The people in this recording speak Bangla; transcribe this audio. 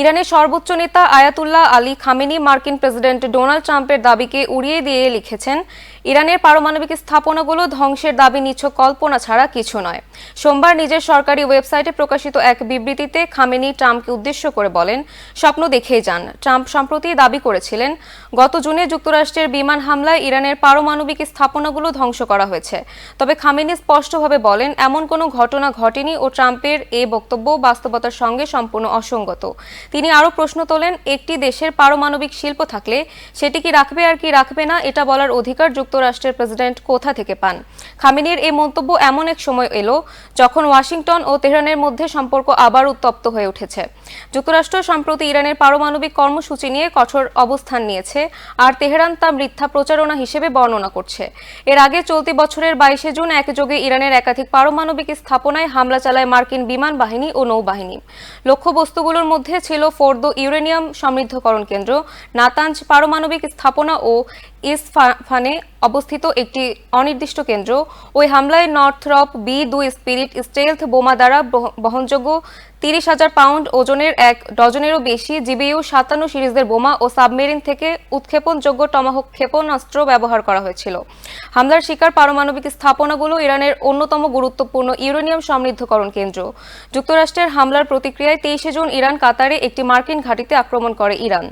ইরানের সর্বোচ্চ নেতা আয়াতুল্লাহ আলী খামেনি মার্কিন প্রেসিডেন্ট ডোনাল্ড ট্রাম্পের দাবিকে উড়িয়ে দিয়ে লিখেছেন, ইরানের পারমাণবিক স্থাপনাগুলো ধ্বংসের দাবি নিছক কল্পনা ছাড়া কিছু নয়। সোমবার নিজের সরকারি ওয়েবসাইটে প্রকাশিত এক বিবৃতিতে খামেনি ট্রাম্পকে উদ্দেশ্য করে বলেন, স্বপ্ন দেখেই যান। ট্রাম্প সম্প্রতি দাবি করেছিলেন, গত জুনে যুক্তরাষ্ট্রের বিমান হামলায় ইরানের পারমাণবিক স্থাপনাগুলো ধ্বংস করা হয়েছে। তবে খামেনি স্পষ্টভাবে বলেন, এমন কোনো ঘটনা ঘটেনি ও ট্রাম্পের এ বক্তব্য বাস্তবতার সঙ্গে সম্পূর্ণ অসঙ্গত। তিনি আরও প্রশ্ন তোলেন, একটি দেশের পারমাণবিক শিল্প থাকলে সেটি কি রাখবে আর কি রাখবে না, এটা বলার অধিকার যুক্তরাষ্ট্রের প্রেসিডেন্ট কোথা থেকে পান? খামিনের এই মন্তব্য এমন এক সময় এলো, যখন ওয়াশিংটন ও তেহরানের মধ্যে সম্পর্ক আবার উত্তপ্ত হয়ে উঠেছে। যুক্তরাষ্ট্র সম্প্রতি ইরানের পারমাণবিক কর্মসূচি নিয়ে কঠোর অবস্থান নিয়েছে, আর তেহরান তা মিথ্যা প্রচারণা হিসেবে বর্ণনা করছে। এর আগে চলতি বছরের বাইশে জুন একযোগে ইরানের একাধিক পারমাণবিক স্থাপনায় হামলা চালায় মার্কিন বিমান বাহিনী ও নৌবাহিনী। লক্ষ্যবস্তুগুলোর মধ্যে ছিল ফোর্দো ইউরেনিয়াম সমৃদ্ধকরণ কেন্দ্র, নাতাঞ্জ পারমাণবিক স্থাপনা ও ইসফানে অবস্থিত একটি অনির্দিষ্ট কেন্দ্র। ওই হামলায় নর্থরপ বি দুই স্পিরিট স্টেলথ বোমা দ্বারা বহ- বহনযোগ্য তিরিশ হাজার পাউন্ড ওজনের এক ডজনেরও বেশি জিবিইউ সাতান্ন সিরিজের বোমা ও সাবমেরিন থেকে উৎক্ষেপণযোগ্য টমাহক ক্ষেপণাস্ত্র ব্যবহার করা হয়েছিল। হামলার শিকার পারমাণবিক স্থাপনাগুলো ইরানের অন্যতম গুরুত্বপূর্ণ ইউরেনিয়াম সমৃদ্ধকরণ কেন্দ্র। যুক্তরাষ্ট্রের হামলার প্রতিক্রিয়ায় তেইশে জুন ইরান কাতারে একটি মার্কিন ঘাঁটিতে আক্রমণ করে ইরান।